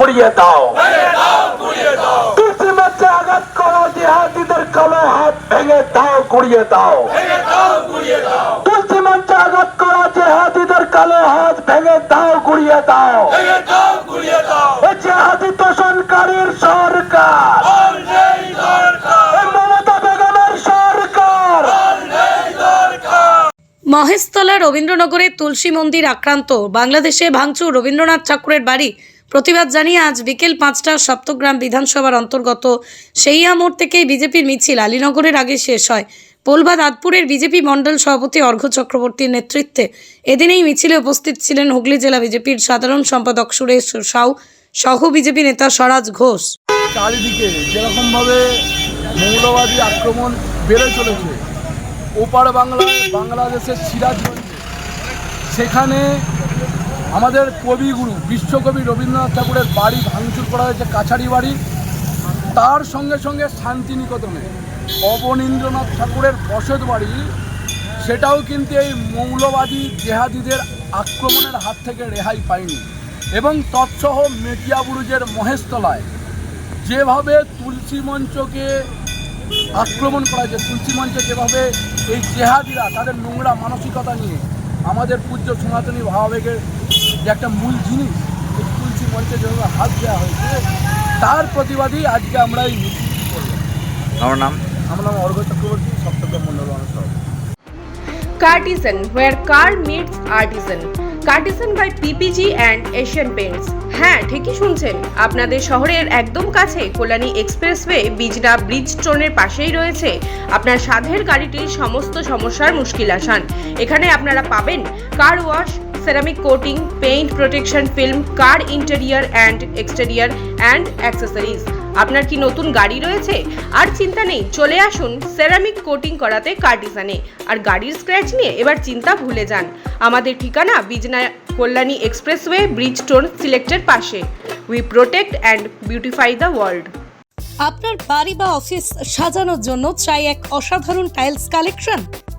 গুড়িয়ে দাও। আঘাত করা জেহাদিদের কালো হাত ভেঙে দাও গুড়িয়ে দাও। তুলসী আঘাত করা জেহাদিদের কালো হাত ভেঙে দাও গুড়িয়ে দাও। জেহাদি তোষণকারীর সরকার। মহেশতলা রবীন্দ্রনগরে তুলসী মন্দির আক্রান্ত। বাংলাদেশে ভাঙচুর রবীন্দ্রনাথ ঠাকুরের বাড়ি প্রতিবাদ জানিয়ে আজ বিকেল পাঁচটা সপ্তগ্রাম বিধানসভার অন্তর্গত সেইয়া মোড় থেকেই বিজেপির মিছিল আলীনগরের আগে শেষ হয়। পোলবা দাঁতপুরের বিজেপি মণ্ডল সভাপতি অর্ঘ্য চক্রবর্তীর নেতৃত্বে এদিন এই মিছিলে উপস্থিত ছিলেন হুগলি জেলা বিজেপির সাধারণ সম্পাদক সুরেশ সাউ সহ বিজেপি নেতা স্বরাজ ঘোষ। চারিদিকে যেরকমভাবে মৌলবাদী আক্রমণ বেড়ে চলেছে, ওপার বাংলায় বাংলাদেশের সিরাজগঞ্জে, সেখানে আমাদের কবিগুরু, বিশ্বকবি রবীন্দ্রনাথ ঠাকুরের বাড়ি ভাঙচুর করা হয়েছে, কাছারি বাড়ি। তার সঙ্গে সঙ্গে শান্তিনিকেতনে অবনীন্দ্রনাথ ঠাকুরের বসত বাড়ি, সেটাও কিন্তু এই মৌলবাদী জেহাদিদের আক্রমণের হাত থেকে রেহাই পায়নি। এবং তৎসহ মেটিয়াবুরুজের মহেশতলায় যেভাবে তুলসী মঞ্চকে আক্রমণ করা হয়েছে, তুলসী মঞ্চে যেভাবে এই জেহাদিরা তাদের নোংরা মানসিকতা নিয়ে আমাদের পূজ্য সনাতনী ভাবাবেগের যে একটা মূল জিনিস তুলসী মঞ্চে যেভাবে হাত দেওয়া হয়েছে তার প্রতিবাদী আজকে আমরা এই মিছিল করলাম। আমার নাম? আমার নাম অর্ঘ চক্রবর্তী সপ্তম মন্ডল অনুসরণ। Cartisan, where car meets artisan. Cartisan by PPG and Asian Paints হ্যাঁ ঠিকই শুনছেন। আপনাদের শহরের একদম কাছে কল্যাণী এক্সপ্রেসওয়ে বিজনা ব্রিজ স্টোনের পাশেই রয়েছে আপনার সাধের গাড়িটির সমস্ত সমস্যার মুশকিল আসান। এখানে আপনারা পাবেন car wash ceramic coating paint protection film car interior and exterior and accessories আপনার কি নতুন গাড়ি রয়েছে? আর চিন্তা নেই, চলে আসুন সেরামিক কোটিং করাতে কার্টিসানে আর গাড়ির স্ক্র্যাচ নিয়ে এবার চিন্তা ভুলে যান। আমাদের ঠিকানা Bijna Kalyani expressway bridge stone সিলেক্টের পাশে। We protect and beautify the world আপনার বাড়ি বা অফিস সাজানোর জন্য চাই এক অসাধারণ টাইলস কালেকশন